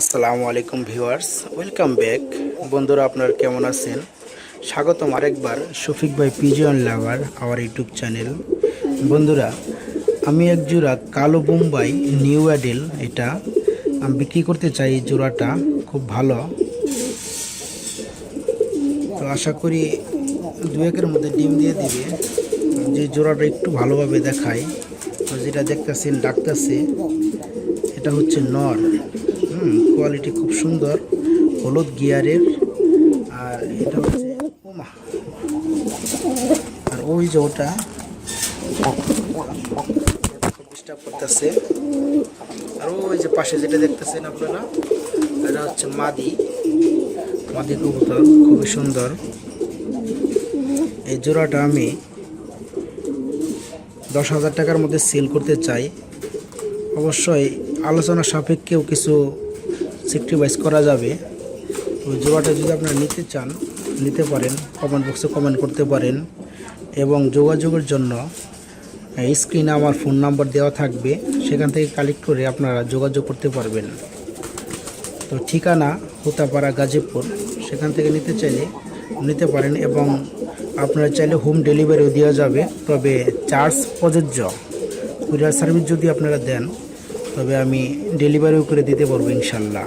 আসসালামু আলাইকুম viewers, welcome back. বন্ধুরা, আপনারা কেমন আছেন? স্বাগতম আরেকবার শফিক ভাই পিজিয়ন লাভার আমার ইউটিউব চ্যানেল। বন্ধুরা, আমি এক জোড়া কালো বোম্বাই নিউ অ্যাডেল, এটা আমি বিক্রি করতে চাই জোড়াটা, খুব ভালো। তো আশা করি দু একের মধ্যে ডিম দিয়ে দিবে। যে জোড়াটা একটু ভালোভাবে দেখায় যেটা দেখতেছেন, ডাকতেছে, এটা হচ্ছে নর। কোয়ালিটি খুব সুন্দর, হলুদ গিয়ারের, আর এটা হচ্ছে ওমা আর ওই যে ওটা ডিস্টার্ব করতেছে। আর ওই যে পাশে যেটা দেখতেছেন আপনারা, এটা হচ্ছে মাদি। মাদি কবুতর, খুবই সুন্দর। এই জোড়াটা আমি দশ হাজার টাকার মধ্যে সেল করতে চাই। অবশ্যই আলোচনা সাপেক্ষেও কিছু সেক্রিফাইস করা যাবে। তো জোড়াটা যদি আপনারা নিতে চান, নিতে পারেন কমেন্ট বক্সে কমেন্ট করতে পারেন। এবং যোগাযোগের জন্য স্ক্রিনে আমার ফোন নাম্বার দেওয়া থাকবে, সেখান থেকে কালেক্ট করে আপনারা যোগাযোগ করতে পারবেন। তো ঠিকানা হোতাপাড়া গাজীপুর, সেখান থেকে নিতে চাইলে নিতে পারেন এবং আপনারা চাইলে হোম ডেলিভারিও দেওয়া যাবে। তবে চার্জ প্রযোজ্য। কুরিয়ার সার্ভিস যদি আপনারা দেন তবে আমি ডেলিভারিও করে দিতে পারব ইনশাল্লাহ।